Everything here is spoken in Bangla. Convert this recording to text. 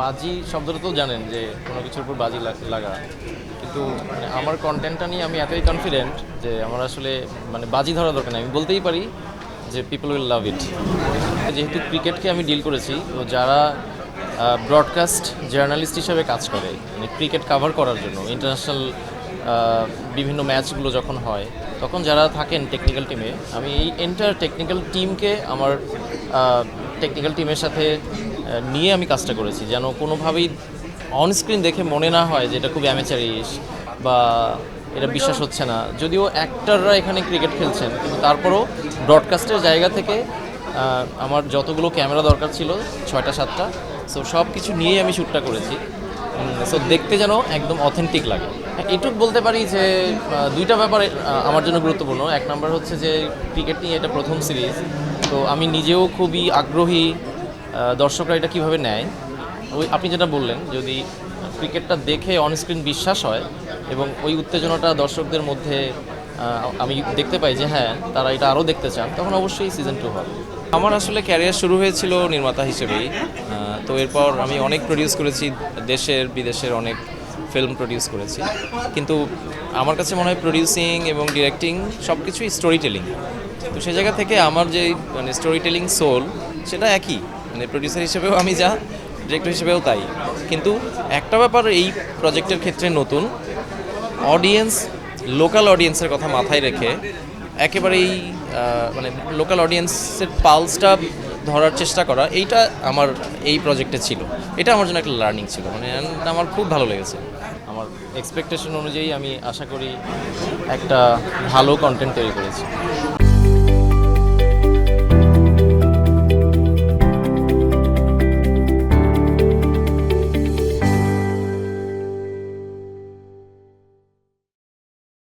বাজি শব্দটা তো জানেন যে কোনো কিছুর উপর বাজি লাগা কিন্তু মানে আমার কন্টেন্টটা নিয়ে আমি এতই কনফিডেন্ট যে আমার আসলে মানে বাজি ধরা দরকার নেই। আমি বলতেই পারি যে পিপল উইল লাভ ইট যেহেতু ক্রিকেটকে আমি ডিল করেছি, তো যারা ব্রডকাস্ট জার্নালিস্ট হিসেবে কাজ করে মানে ক্রিকেট কাভার করার জন্য ইন্টারন্যাশনাল বিভিন্ন ম্যাচগুলো যখন হয়, তখন যারা থাকেন টেকনিক্যাল টিমে আমি এই এন্টার টেকনিক্যাল টিমকে আমার টেকনিক্যাল টিমের সাথে নিয়ে আমি কাজটা করেছি। যেন কোনোভাবেই অন স্ক্রিন দেখে মনে না হয় যে এটা খুব অ্যামেচারিস বা এটা বিশ্বাস হচ্ছে না। যদিও অ্যাক্টাররা এখানে ক্রিকেট খেলছেন, কিন্তু তারপরও ব্রডকাস্টের জায়গা থেকে আমার যতগুলো ক্যামেরা দরকার ছিল, ছয়টা, সাতটা সো সব কিছু নিয়েই আমি শ্যুটটা করেছি। সো দেখতে যেন একদম অথেন্টিক লাগে। এটুক বলতে পারি যে দুইটা ব্যাপার আমার জন্য গুরুত্বপূর্ণ। এক নম্বর হচ্ছে যে, ক্রিকেট নিয়ে এটা প্রথম সিরিজ। তো আমি নিজেও খুবই আগ্রহী দর্শকরা এটা কীভাবে নেয়। ওই আপনি যেটা বললেন, যদি ক্রিকেটটা দেখে অনস্ক্রিন বিশ্বাস হয় এবং ওই উত্তেজনাটা দর্শকদের মধ্যে আমি দেখতে পাই যে হ্যাঁ তারা এটা আরও দেখতে চান, তখন অবশ্যই সিজন টু হবে। আমার আসলে ক্যারিয়ার শুরু হয়েছিল নির্মাতা হিসেবেই তো এরপর আমি অনেক প্রডিউস করেছি দেশের, বিদেশের অনেক ফিল্ম প্রডিউস করেছি। কিন্তু আমার কাছে মনে হয় প্রডিউসিং এবং ডিরেক্টিং সব কিছুই স্টোরি টেলিং তো সেই জায়গা থেকে আমার যে মানে স্টোরি টেলিং সোল সেটা একই। মানে প্রডিউসার হিসেবেও আমি যা ডিরেক্টর হিসেবেও তাই। কিন্তু একটা ব্যাপার এই প্রজেক্টের ক্ষেত্রে নতুন অডিয়েন্স লোকাল অডিয়েন্সের কথা মাথায় রেখে, একেবারেই মানে লোকাল অডিয়েন্সের পালসটা ধরার চেষ্টা করা, এইটা আমার এই প্রজেক্টে ছিল। এটা আমার জন্য একটা লার্নিং ছিল মানে আমার খুব ভালো লেগেছে। আমার এক্সপেকটেশন অনুযায়ী আমি আশা করি একটা ভালো কন্টেন্ট তৈরি করেছি।